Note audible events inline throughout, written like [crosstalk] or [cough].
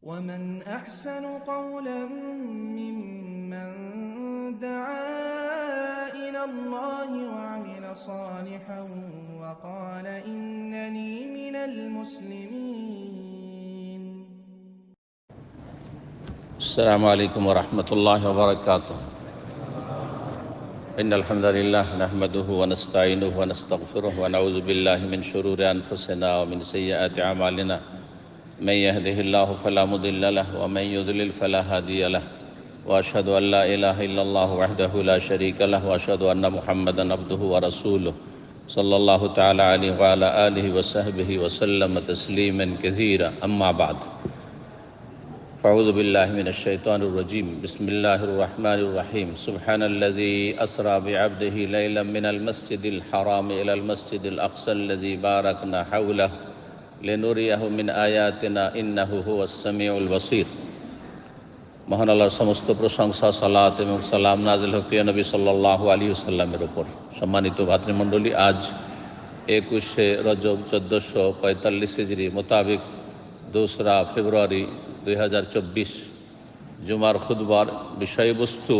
ومن أحسن قولا ممن دعا إلى الله وعمل صالحا وقال إنني من المسلمين. السلام عليكم ورحمة الله وبركاته. إن الحمد لله نحمده ونستعينه ونستغفره ونعوذ بالله من شرور أنفسنا ومن سيئات أعمالنا. من يهده الله فلا مضل له ومن يضلل فلا هادي له وأشهد أن لا إله إلا الله وحده لا شريك له وأشهد أن محمدا عبده ورسوله صلى الله تعالى عليه وعلى آله وصحبه وسلم تسليما كثيرا. أما بعد، فأعوذ بالله من الشيطان الرجيم. بسم الله الرحمن الرحيم. سبحان الذي أسرى بعبده ليلا من المسجد الحرام إلى المسجد الأقصى الذي باركنا حوله. লেনুরিয়াহু মিন আয়াতিনা ইন্নাহু হুয়াস সামিউল মহান আল্লাহর সমস্ত প্রশংসা, সালাত এবং সালাম নাজিল হকিয়া নবী সাল্লাহ আলী সাল্লামের ওপর সম্মানিত ভাতৃমণ্ডলী, আজ একুশে রজব চোদ্দোশো পঁয়তাল্লিশ হিজড়ি মোতাবেক দোসরা ফেব্রুয়ারি দুই হাজার চব্বিশ জুমার খুদবার বিষয়বস্তু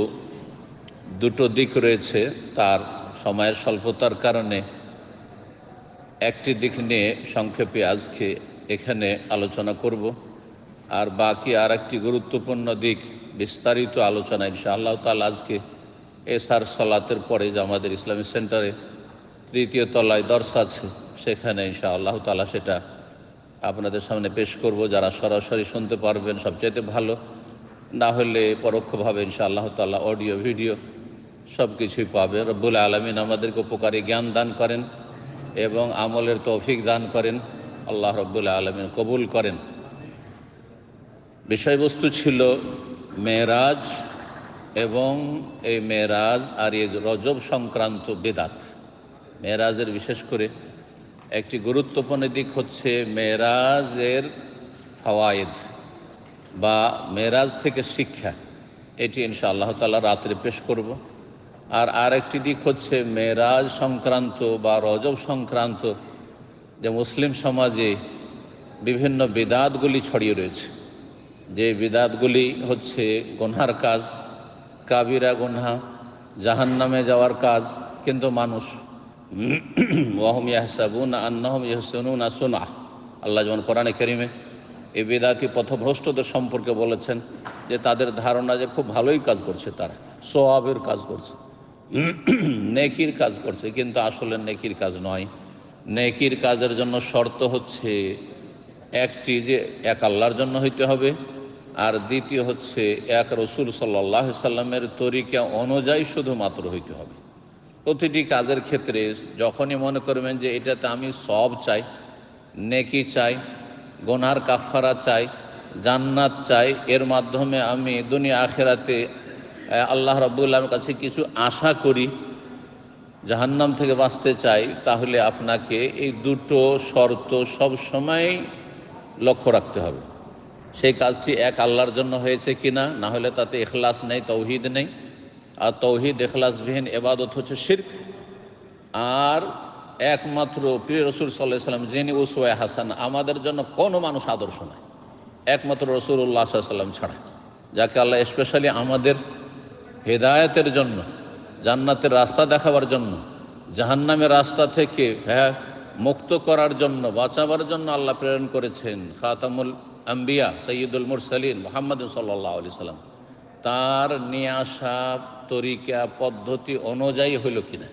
দুটো দিক রয়েছে। তার সময়ের স্বল্পতার কারণে একটি দিক নিয়ে সংক্ষেপে আজকে এখানে আলোচনা করব, আর বাকি আর একটি গুরুত্বপূর্ণ দিক, বিস্তারিত আলোচনা ইনশা আল্লাহ তাল আজকে এসআর সলাতের পরে যে আমাদের ইসলামিক সেন্টারে তৃতীয় তলায় দর্শ আছে, সেখানে ইনশা আল্লাহ তালা সেটা আপনাদের সামনে পেশ করব, যারা সরাসরি শুনতে পারবেন সবচাইতে ভালো। না হলে পরোক্ষভাবে ইনশা আল্লাহ তাল্লাহ অডিও, ভিডিও সব কিছুই পাবে রব্বুল আলমিন আমাদেরকে উপকারী জ্ঞান দান করেন। এবং আমলের তৌফিক দান করেন, আল্লাহ রব্বুল আলমিন কবুল করেন। বিষয়বস্তু ছিল মেরাজ এবং এই মেরাজ আর এই রজব সংক্রান্ত বেদাত। মেরাজের বিশেষ করে একটি গুরুত্বপূর্ণ দিক হচ্ছে মেরাজের ফওয়ায়েদ বা মেরাজ থেকে শিক্ষা। এটি ইনশা আল্লাহ তালা রাত্রে পেশ করব। আর আরেকটি দিক হচ্ছে মেরাজ সংক্রান্ত বা রজব সংক্রান্ত যে মুসলিম সমাজে বিভিন্ন বিদাতগুলি ছড়িয়ে রয়েছে। যে বিদাতগুলি হচ্ছে গোনহার কাজ, কাবিরা গোনহা জাহান নামে যাওয়ার কাজ, কিন্তু মানুষ ওয়াহম ইয়াহসাবুন আন্নাহম ইয়াহসনুন আসুনা আল্লাহ যেমন কোরআনে করিমে এই বেদাতি পথভ্রষ্টদের সম্পর্কে বলেছেন যে তাদের ধারণা যে খুব ভালোই কাজ করছে তারা, সোয়াবের কাজ করছে। [clears throat] নেকির কাজ করছে, কিন্তু আসলে নেকির কাজ নয়। নেকির কাজের জন্য শর্ত হচ্ছে একটি যে এক আল্লাহর জন্য হইতে হবে, আর দ্বিতীয় হচ্ছে এক রসুল সাল্লাহ সাল্লামের তরিকা অনুযায়ী শুধুমাত্র হইতে হবে। প্রতিটি কাজের ক্ষেত্রে যখনই মনে করবেন যে এটাতে আমি সব চাই, নেকি চাই, গোনার কাফারা চাই, জান্নাত চাই, এর মাধ্যমে আমি দুনিয়া আখেরাতে আল্লাহ রব্বুল্লাহর কাছে কিছু আশা করি, জাহান্নাম থেকে বাঁচতে চাই, তাহলে আপনাকে এই দুটো শর্ত সব সময় লক্ষ্য রাখতে হবে। সেই কাজটি এক আল্লাহর জন্য হয়েছে কিনা, না হলে তাতে এখলাস নেই, তৌহিদ নেই। আর তৌহিদ এখলাসবিহীন এবাদত হচ্ছে শির্ক। আর একমাত্র প্রিয় রসুল সাল্লাহ সাল্লাম, যিনি উসওয়া হাসান, আমাদের জন্য কোনো মানুষ আদর্শ নয় একমাত্র রসুল্লাহ সাল্লাম ছাড়া। যাকে আল্লাহ স্পেশালি আমাদের হেদায়তের জন্য, জান্নাতের রাস্তা দেখাবার জন্য, জাহান্নামের রাস্তা থেকে হ্যাঁ মুক্ত করার জন্য, বাঁচাবার জন্য আল্লাহ প্রেরণ করেছেন খাতামুল আম্বিয়া সৈয়দুল মুরসালিন মোহাম্মদ সাল্লাহ আলি সাল্লাম। তার নিয়ে আসা তরিকা, পদ্ধতি অনুযায়ী হইল কিনা।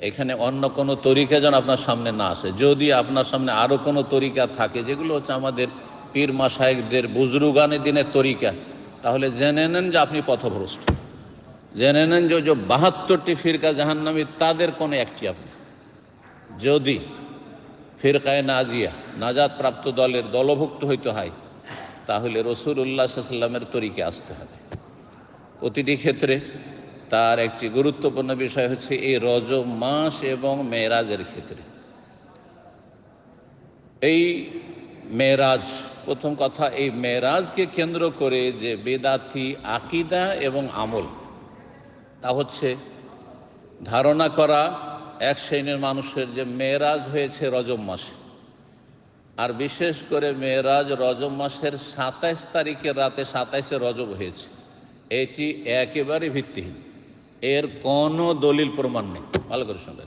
এখানে অন্য কোনো তরিকা যেন আপনার সামনে না আসে। যদি আপনার সামনে আরও কোনো তরিকা থাকে, যেগুলো হচ্ছে আমাদের পীর মাসায়কদের বুজরুগানের দিনের তরিকা তাহলে জেনে নেন যে আপনি পথভ্রষ্ট। জেনে নেন যে যে বাহাত্তরটি ফিরকা জাহান্নামী, তাদের কোনো একটি আপনি। যদি ফিরকায় নাজিয়া নাজাদ প্রাপ্ত দলের দলভুক্ত হইতে হয়, তাহলে রসুল উল্লাহ সাল্লামের তরিকে আসতে হবে। প্রতিটি ক্ষেত্রে তার একটি গুরুত্বপূর্ণ বিষয় হচ্ছে এই রজ মাস এবং মেয়েরাজের ক্ষেত্রে। এই মেয়েরাজ প্রথম কথা, এই মেয়েরাজকে কেন্দ্র করে যে বেদাতি আকিদা এবং আমল, তা হচ্ছে ধারণা করা এক শ্রেণির মানুষের যে মেয়েরাজ হয়েছে রজব মাসে। আর বিশেষ করে মেয়েরাজ রজব মাসের সাতাইশ তারিখের রাতে সাতাইশে রজব হয়েছে। এটি একেবারে ভিত্তিহীন। এর কোনো দলিল প্রমাণ নেই। ভালো করে শুনবেন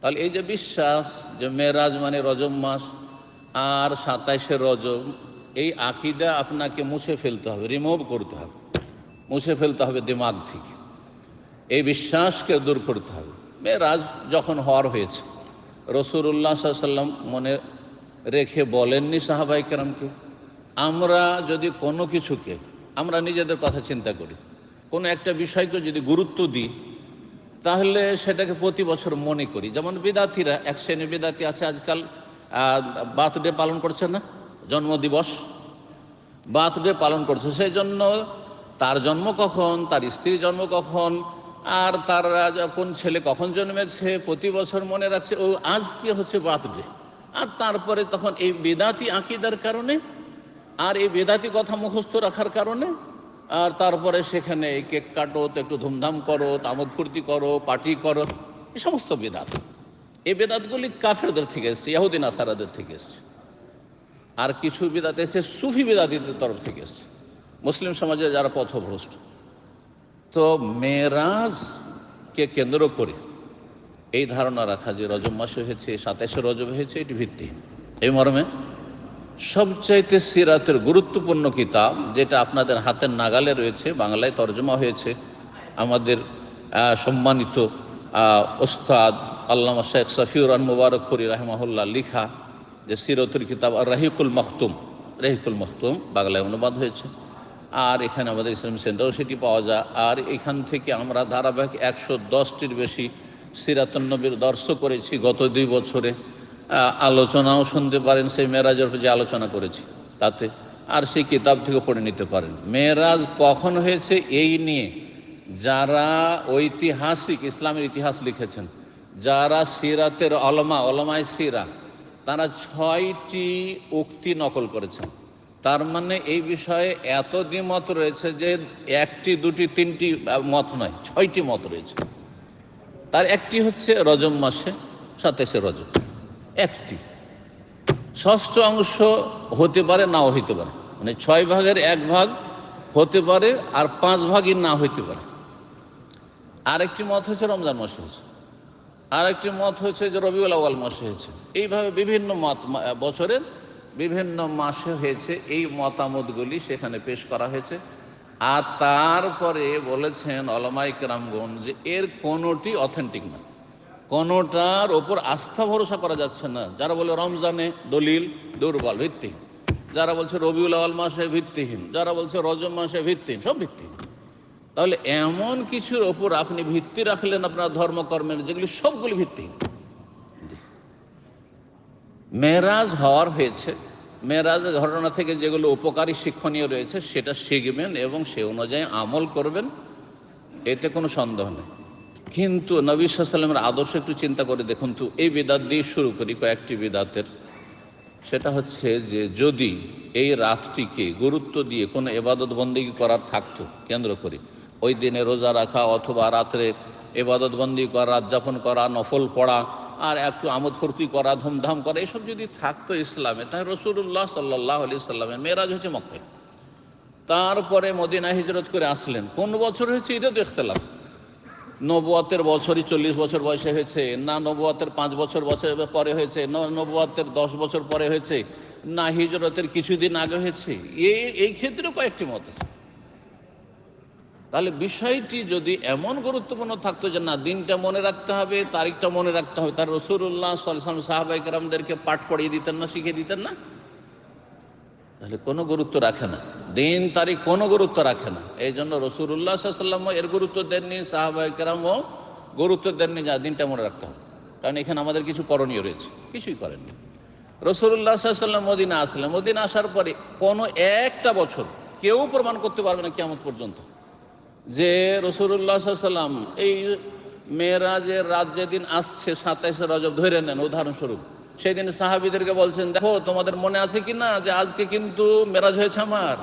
তাহলে এই যে বিশ্বাস যে মেয়েরাজ মানে রজব মাস আর সাতাইশে রজব, এই আকিদা আপনাকে মুছে ফেলতে হবে রিমুভ করতে হবে। মুছে ফেলতে হবে দিমাগ থেকে। এই বিশ্বাসকে দূর করতে হবে। মেয়েরাজ যখন হওয়ার হয়েছে রসুল্লাহ সাল্লাম মনে রেখে বলেননি সাহাবাই কেরামকে, আমরা যদি কোনো কিছুকে, আমরা নিজেদের কথা চিন্তা করি, কোনো একটা বিষয়কে যদি গুরুত্ব দিই, তাহলে সেটাকে প্রতি বছর মনে করি। যেমন বিদাতিরা, এক শ্রেণি বিদাতি আছে আজকাল বার্থডে পালন করছে না? জন্মদিবস। বার্থডে পালন করছে, সেই জন্য তার জন্ম কখন, তার স্ত্রীর জন্ম কখন, আর তার কোন ছেলে কখন জন্মেছে, প্রতি বছর মনে রাখছে, ও আজকে হচ্ছে বার্থডে। আর তারপরে তখন এই বেদাতি আঁকিদার কারণে, আর এই বেদাতি কথা মুখস্থ রাখার কারণে, আর তারপরে সেখানে কেক কাটো, তো একটু ধুমধাম করো, তামদ ফুর্তি করো, পার্টি করো, এই সমস্ত বেদাত। এই বেদাতগুলি কাফেরদের থেকে এসছে ইয়াহুদ্দিন আসারাদের থেকে এসছে। আর কিছু বিদাত এসে সুফি বিদাতিদের তরফ থেকে এসছে। মুসলিম সমাজে যারা পথভ্রষ্ট, তো মেয়েরাজকে কেন্দ্র করে এই ধারণা রাখা যে রজব মাসে হয়েছে, সাতাশে রজব হয়েছে, এটি ভিত্তি এই মর্মে সবচাইতে সিরাতের গুরুত্বপূর্ণ কিতাব, যেটা আপনাদের হাতের নাগালে রয়েছে, বাংলায় তর্জমা হয়েছে, আমাদের সম্মানিত ওস্তাদ আল্লামা শেখ সফিউর রহমান মুবারক করি রাহমাহুল্লাহ লিখা যে সিরতুল কিতাব আর রাহিকুল মখতুম রাহিকুল মখতুম বাংলায় অনুবাদ হয়েছে। আর এখানে আমাদের ইসলাম সেন্টারও সেটি পাওয়া যায়। আর এখান থেকে আমরা ধারাবাহিক একশো দশটির বেশি সিরাতন্নবীর দর্শক করেছি গত দুই বছরে। আলোচনাও শুনতে পারেন, সেই মেয়েরাজের যে আলোচনা করেছি তাতে। আর সেই কিতাব থেকে পড়ে নিতে পারেন। মেয়েরাজ কখন হয়েছে এই নিয়ে যারা ঐতিহাসিক ইসলামের ইতিহাস লিখেছেন যারা সিরাতের অলমা অলমায় সিরা, তারা ছয়টি উক্তি নকল করেছেন তার মানে এই বিষয়ে এত দ্বিমত রয়েছে যে একটি, দুটি, তিনটি মত নয়, ছয়টি মত রয়েছে। তার একটি হচ্ছে রজম মাসে, সাতাশে রজব। একটি। ষষ্ঠ অংশ হতে পারে, নাও হইতে পারে। মানে ছয় ভাগের এক ভাগ হতে পারে আর পাঁচ ভাগই না হইতে পারে। আরেকটি মত হচ্ছে রমজান মাসে হয়েছে আরেকটি মত হয়েছে যে রবিউল আওয়াল মাসে হয়েছে। এইভাবে বিভিন্ন মত বছরের বিভিন্ন মাসে হয়েছে এই মতামতগুলি সেখানে পেশ করা হয়েছে। আর তারপরে বলেছেন অলমাইক রামগণ যে এর কোনোটি অথেন্টিক না। কোনোটার ওপর আস্থা ভরসা করা যাচ্ছে না। যারা বলে রমজানে দলিল দুর্বল, ভিত্তিহীন। যারা বলছে রবিউল আওয়াল মাসে ভিত্তিহীন। যারা বলছে রজব মাসে ভিত্তিহীন, সব ভিত্তিহীন। তাহলে এমন কিছুর ওপর আপনি ভিত্তি রাখলেন আপনার ধর্মকর্মের যেগুলি সবগুলি ভিত্তিহীন। মেরাজ হওয়ার হয়েছে। মেরাজের ঘটনা থেকে যেগুলো উপকারী শিক্ষণীয় রয়েছে সেটা শিখবেন এবং সে অনুযায়ী আমল করবেন। এতে কোনো সন্দেহ নেই। কিন্তু নবী সাল্লামের আদর্শ একটু চিন্তা করে দেখুন তো এই বিদাত দিয়ে শুরু করি কয়েকটি বিদাতের। সেটা হচ্ছে যে যদি এই রাতটিকে গুরুত্ব দিয়ে কোনো এবাদত বন্দী করার থাকতো কেন্দ্র করে ওই দিনে রোজা রাখা অথবা রাত্রে এবাদত বন্দি করা, রাত যাপন করা, নফল পড়া, আর একটু আমোদ ফুর্তি করা, ধুমধাম করা, এসব যদি থাকতো ইসলামে, তাহলে রসুল্লাহ সাল্লাহ আলি সাল্লামের মেয়েরাজ হচ্ছে মক্কায়। তারপরে মদিনা হিজরত করে আসলেন। কোন বছর হয়েছে? এটা তো ইখতলাফ। নবুয়াতের বছরই চল্লিশ বছর বয়সে হয়েছে, না নবুয়াতের পাঁচ বছর বছর পরে হয়েছে, না নবুয়াতের দশ বছর পরে হয়েছে, না হিজরতের কিছুদিন আগে হয়েছে। এই এই ক্ষেত্রেও কয়েকটি মত আছে। তাহলে বিষয়টি যদি এমন গুরুত্বপূর্ণ থাকতো যে না, দিনটা মনে রাখতে হবে, তারিখটা মনে রাখতে হবে, তার রসুল্লাহ সাল্লাম সাহাবাই পাঠ পড়িয়ে দিতেন না, শিখিয়ে দিতেন না? তাহলে কোনো গুরুত্ব রাখে না। দিন, তারিখ কোনো গুরুত্ব রাখে না। এই জন্য রসুল্লাহ সাল্লাম এর গুরুত্ব দেননি সাহাবাই গুরুত্ব দেননি যা দিনটা মনে রাখতে হবে। কারণ এখানে আমাদের কিছু করণীয় রয়েছে, কিছুই করেননি। রসুল্লাহ সাল্লাম মদিনা আসলেন। মদিনা আসার পরে কোনো একটা বছর কেউ প্রমাণ করতে পারবে না কেমন পর্যন্ত। যে রসুল্লাহ সাল্লাম এই মেয়েরাজের রাত যেদিন আসছে, সাতাইশে রজব, ধরে নেন, উদাহরণস্বরূপ। সেই দিন সাহাবিদেরকে বলছেন, দেখো, তোমাদের মনে আছে কি না যে আজকে কিন্তু মেরাজ হয়েছে আমার?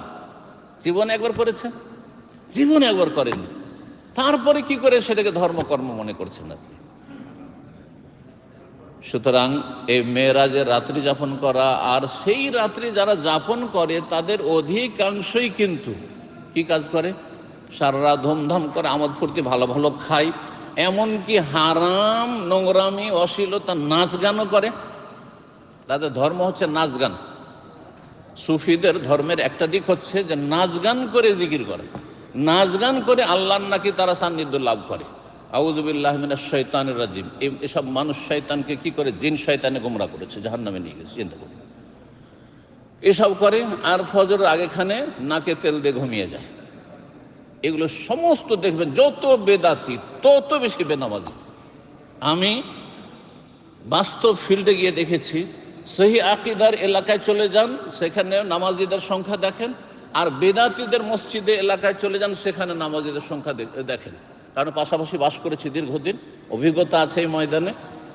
জীবনে একবার করেছে? জীবনে একবার করেনি। তারপরে কি করে সেটাকে ধর্মকর্ম মনে করছেন আপনি? সুতরাং এই মেয়েরাজের রাত্রি যাপন করা, আর সেই রাত্রি যারা যাপন করে, তাদের অধিকাংশই কিন্তু কি কাজ করে? সারা ধুমধাম করে আমোদ ফুর্তি, ভালো ভালো খায় এমনকি হারাম নোংরামি, অশ্লীলতা নাচ গানও করে। তাদের ধর্ম হচ্ছে নাচ গান। সুফিদের ধর্মের একটা দিক হচ্ছে যে নাচ গান করে জিকির করে। নাচ গান করে আল্লাহর নাকি তারা সান্নিধ্য লাভ করে। আউজুবিল্লাহ মিনা শৈতানের রাজিম। এসব মানুষ শয়তানকে কি করে? জিন শয়তানে গোমরা করেছে জাহান নামে নিয়ে গেছে, চিন্তা করুন। এসব করে আর ফজরের আগেখানে নাকে তেল দিয়ে ঘুমিয়ে যায়। এগুলো সমস্ত দেখবেন, যত বেদাতি, তত বেশি বেনামাজি। আমি বাস্তব ফিল্ডে গিয়ে দেখেছি সেই আকিদার এলাকায় চলে যান, সেখানে নামাজিদের সংখ্যা দেখেন, আর বেদাতিদের মসজিদে এলাকায় চলে যান, সেখানে নামাজিদের সংখ্যা দেখেন। কারণ পাশাপাশি বাস করেছি দীর্ঘদিন, অভিজ্ঞতা আছে এই ময়দানে।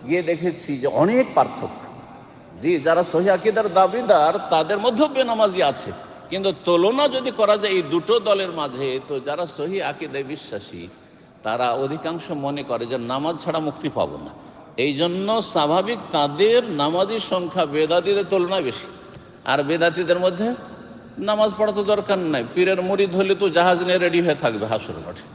গিয়ে দেখেছি যে অনেক পার্থক্য। জি, যারা সহি আকিদার দাবিদার, তাদের মধ্যেও বেনামাজি আছে। কিন্তু তুলনা যদি করা যায় এই দুটো দলের মাঝে, তো যারা সহি আকিদায় বিশ্বাসী, তারা অধিকাংশ মনে করে যে নামাজ ছাড়া মুক্তি পাবো না। এই জন্য স্বাভাবিক তাদের নামাজির সংখ্যা বেদাতিদের তুলনায় বেশি। আর বেদাতিদের মধ্যে নামাজ পড়া তো দরকার নাই। পীরের মুড়ি ধরলে তো জাহাজ নিয়ে রেডি হয়ে থাকবে হাসুর মাঠে।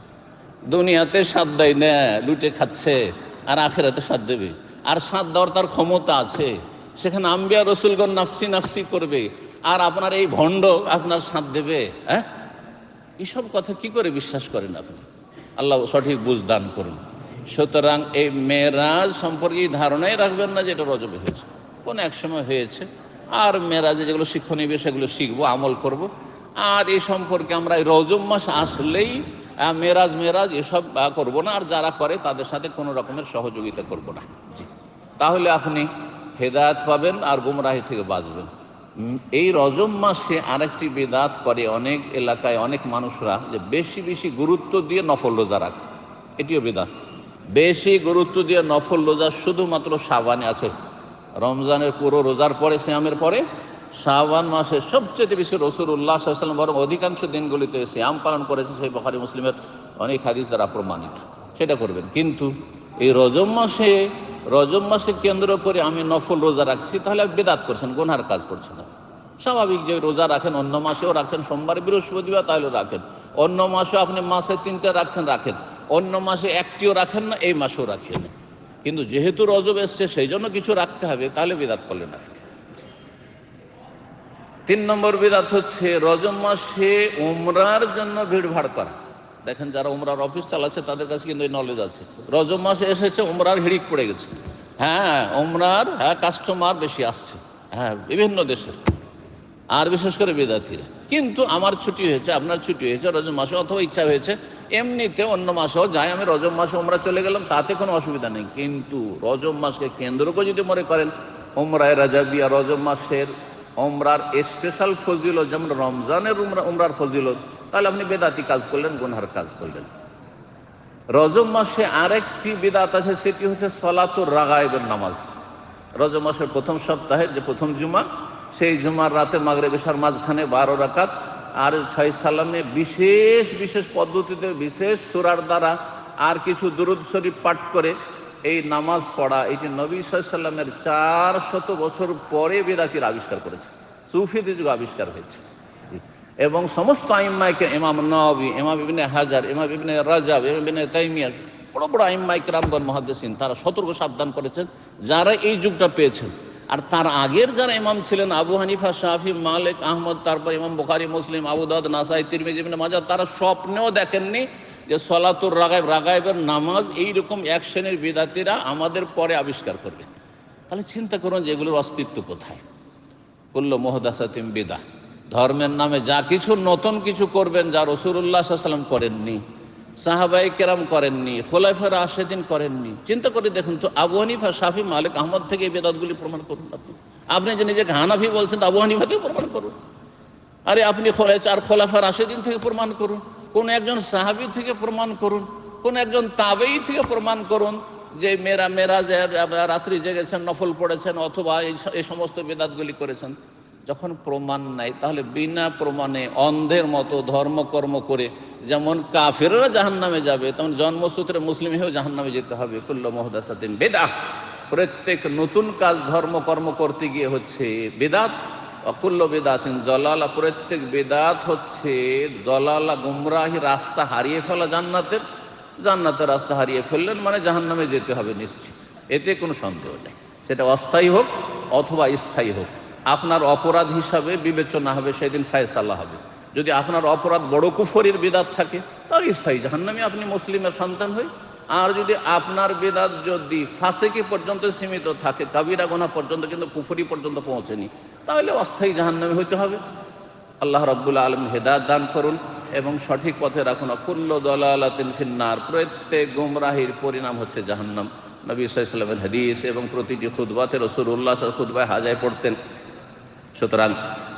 দুনিয়াতে সাত দেয়, না, লুটে খাচ্ছে, আর আখেরাতে সাত দেবে। আর সাত দেওয়ার তার ক্ষমতা আছে। সেখানে আম্বিয়া রসুলগণ নাফসি নাফসি করবে। আর আপনার এই ভণ্ড আপনার সাথ দেবে হ্যাঁ? এসব কথা কি করে বিশ্বাস করেন আপনি? আল্লাহ সঠিক বুঝ দান করুন। সুতরাং এই মেয়েরাজ সম্পর্কে এই ধারণাই রাখবেন না যে এটা হয়েছে। কোন এক সময় হয়েছে। আর মেয়েরাজে যেগুলো শিক্ষণীয় বিষয় সেগুলো শিখব, আমল করব। আর এই সম্পর্কে আমরা এই রজব মাস আসলেই মেরাজ মেরাজ এসব করব না। আর যারা করে তাদের সাথে কোনো রকমের সহযোগিতা করব না। জি। তাহলে আপনি হেদায়ত পাবেন আর গুমরাহি থেকে বাঁচবেন। এই রজম মাসে আরেকটি বেদাত করে অনেক এলাকায় অনেক মানুষরা যে বেশি বেশি গুরুত্ব দিয়ে নফল রোজা রাখে। এটিও বেদাত। বেশি গুরুত্ব দিয়ে নফল রোজা শুধুমাত্র সাবানে আছে। রমজানের পুরো রোজার পরে শ্যামের পরে শাহবান মাসে সবচেয়ে বেশি রসুল উল্লাহ সাল্লাম বরং অধিকাংশ দিনগুলিতে শ্যাম পালন করেছে সেই বখারি মুসলিমের অনেক হাদিস দ্বারা প্রমাণিত। সেটা করবেন। কিন্তু এই রজম মাসে রজব মাসে কেন্দ্র করে আমি নফল রোজা রাখছি, তাহলে বেদাত করছেন, গোনার কাজ করছেন। না স্বাভাবিক যে রোজা রাখেন, অন্য মাসেও রাখছেন, সোমবার, বৃহস্পতিবার তাহলে রাখেন। অন্য মাসেও আপনি মাসে তিনটে রাখছেন, রাখেন। অন্য মাসে একটিও রাখেন না, এই মাসেও রাখেন। কিন্তু যেহেতু রজব এসছে, সেই জন্য কিছু রাখতে হবে, তাহলে বিদাত করলেন না তিন নম্বর বিদাত হচ্ছে, রজব মাসে উমরার জন্য ভিড় ভাড় করা। দেখেন যারা উমরার অফিস চালাচ্ছে, তাদের কাছে কিন্তু এই নলেজ আছে। রজব মাসে এসেছে, উমরার হিড়িক পড়ে গেছে। হ্যাঁ উমরার হ্যাঁ কাস্টমার বেশি আসছে। হ্যাঁ বিভিন্ন দেশের। আর বিশেষ করে বেদাতিরা কিন্তু আমার ছুটি হয়েছে, আপনার ছুটি হয়েছে রজব মাসে, অথবা ইচ্ছা হয়েছে এমনিতে অন্য মাসেও যাই, আমি রজব মাসে ওমরা চলে গেলাম, তাতে কোনো অসুবিধা নেই। কিন্তু রজব মাসকে কেন্দ্র করে যদি মনে করেন ওমরায় রাজাবিয়া রজব মাসের ওমরার স্পেশাল ফজিলত, যেমন রমজানের উমরা, উমরার ফজিলত, তাহলে আপনি বেদাতি কাজ করলেন, গুনহার কাজ করলেন। রজব মাসে আরেকটি বেদাত আছে, সেটি হচ্ছে সলাতুর রাগায়েবের নামাজ। রজব মাসের প্রথম সপ্তাহে, যে প্রথম জুমা, সেই জুমার রাতে মাগরে বেশার মাঝখানে বারো রাকাত আর ছয় সালামে বিশেষ বিশেষ পদ্ধতিতে, বিশেষ সুরার দ্বারা আর কিছু দুরুদ শরীফ পাঠ করে এই নামাজ পড়া এটি নবী সাল্লামের চার শত বছর পরে বেদাতির আবিষ্কার করেছে সুফিদি যুগ আবিষ্কার হয়েছে। এবং সমস্ত আইম্মাইকে ইমাম নবী ইমাম ইবিনে হাজার, ইমাম ইবিনে রাজাব, ইমাম ইবিনে তাইমিয়া, বড় বড় আইম্মাইক রামগন মহাদেসিন তারা সতর্ক সাবধান করেছেন, যারা এই যুগটা পেয়েছেন। আর তার আগের যারা ইমাম ছিলেন, আবু হানিফা শাহি মালিক, আহমদ, তারপর ইমাম বুখারি, মুসলিম, আবু দাউদ, নাসাই, তিরমিজি, ইবনে মাজাহ, তারা স্বপ্নেও দেখেননি যে সলাতুর রাগাইব রাগাইবের নামাজ এইরকম এক শ্রেণির বিদাতিরা আমাদের পরে আবিষ্কার করবে। তাহলে চিন্তা করুন যে এগুলোর অস্তিত্ব কোথায়? কুল্ল মোহদাসাতিম বিদা ধর্মের নামে যা কিছু নতুন কিছু করবেন, যা রসুল্লাহ সাল্লাম করেননি সাহাবাই কেরাম করেননি খোলাফের আশেদিন করেননি। চিন্তা করে দেখুন তো, আবু হানিফা, শাফি, মালিক, আহমদ থেকে এই বেদাতগুলি প্রমাণ করুন আপনি। আপনি যে নিজেকে হানাফি বলছেন আবু হানিফা থেকে প্রমাণ করুন। আরে আপনি চার খোলাফার আশেদিন থেকে প্রমাণ করুন। কোন একজন সাহাবি থেকে প্রমাণ করুন। কোন একজন তাবেই থেকে প্রমাণ করুন যে মেরা যে রাত্রি জেগেছেন, নফল পড়েছেন অথবা এই সমস্ত বেদাতগুলি করেছেন। যখন প্রমাণ নাই, তাহলে বিনা প্রমাণে অন্ধের মতো ধর্মকর্ম করে, যেমন কাফেররা জাহান নামে যাবে, তেমন জন্মসূত্রে মুসলিম হয়েও জাহান নামে যেতে হবে। কুল্ল মোহদাসাদিন বেদা প্রত্যেক নতুন কাজ ধর্মকর্ম করতে গিয়ে হচ্ছে বেদাত অকুল্ল বেদাতিন দলালা। প্রত্যেক বেদাত হচ্ছে দলালা, গুমরাহি রাস্তা হারিয়ে ফেলা জান্নাতের। জান্নাতের রাস্তা হারিয়ে ফেললেন মানে জাহান্নামে যেতে হবে নিশ্চিত। এতে কোনো সন্দেহ নেই। সেটা অস্থায়ী হোক অথবা স্থায়ী হোক। আপনার অপরাধ হিসাবে বিবেচনা হবে, সেদিন ফায়সাল্লাহ হবে। যদি আপনার অপরাধ বড় কুফরির বিদাত থাকে, তাহলে স্থায়ী জাহান্নামে আপনি মুসলিমের সন্তান হই আর যদি আপনার বেদাত যদি ফাঁসেকি পর্যন্ত সীমিত থাকে কাবিরা গোনা পর্যন্ত কিন্তু কুফরি পর্যন্ত পৌঁছেনি, তাহলে অস্থায়ী জাহান্নামে হইতে হবে। আল্লাহ রব্বুল আলম হেদায়ত দান করুন এবং সঠিক পথে রাখুন। অকুল্ল দলালাতিন ফিন্নার, প্রত্যেক গুমরাহির পরিণাম হচ্ছে জাহান্নাম। নবী সাল্লামের হাদিস এবং প্রতিটি খুদবাতে রসুল উল্লাহ খুদবায় হাজায় পড়তেন। সুতরাং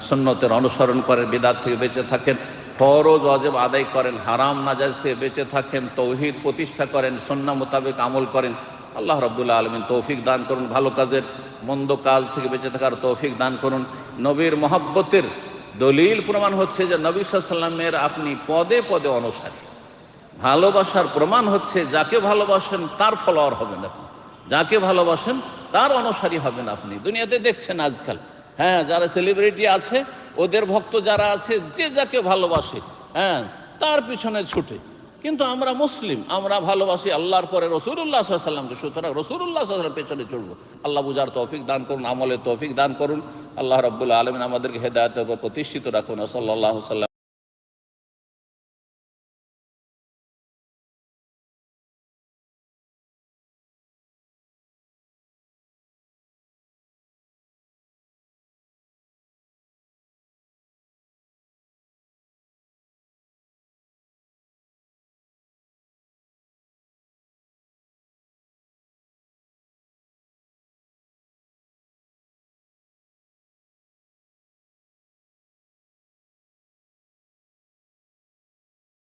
সন্ন্যতের অনুসরণ করেন, বিদাত থেকে বেঁচে থাকেন, ফরজ অজেব আদায় করেন, হারাম নাজাজ থেকে বেঁচে থাকেন, তৌহিদ প্রতিষ্ঠা করেন, সন্না মোতাবেক আমল করেন। আল্লাহ রব্দুল্লাহ আলমিন তৌফিক দান করুন, ভালো কাজের, মন্দ কাজ থেকে বেঁচে থাকার তৌফিক দান করুন। নবীর মহাব্বতের দলিল প্রমাণ হচ্ছে যে নবী সাল্লামের আপনি পদে পদে অনুসারী। ভালোবাসার প্রমাণ হচ্ছে যাকে ভালোবাসেন তার ফলোয়ার হবেন আপনি। যাকে ভালোবাসেন তার অনুসারী হবেন আপনি। দুনিয়াতে দেখছেন আজকাল হ্যাঁ যারা সেলিব্রিটি আছে, ওদের ভক্ত যারা আছে, যে যাকে ভালোবাসে হ্যাঁ তার পিছনে ছুটে। কিন্তু আমরা মুসলিম, আমরা ভালোবাসি আল্লাহর পরে রসুল্লাহ সাল্লামকে সুতরাং রসুল্লাহ সাল্লাম পেছনে চলবো। আল্লাহ বুঝার তৌফিক দান করুন আমলে তৌফিক দান করুন। আল্লাহ রবুল্লা আলমিন আমাদেরকে হেদায়তের উপর প্রতিষ্ঠিত রাখুন। সাল্লাহ সাল্লাম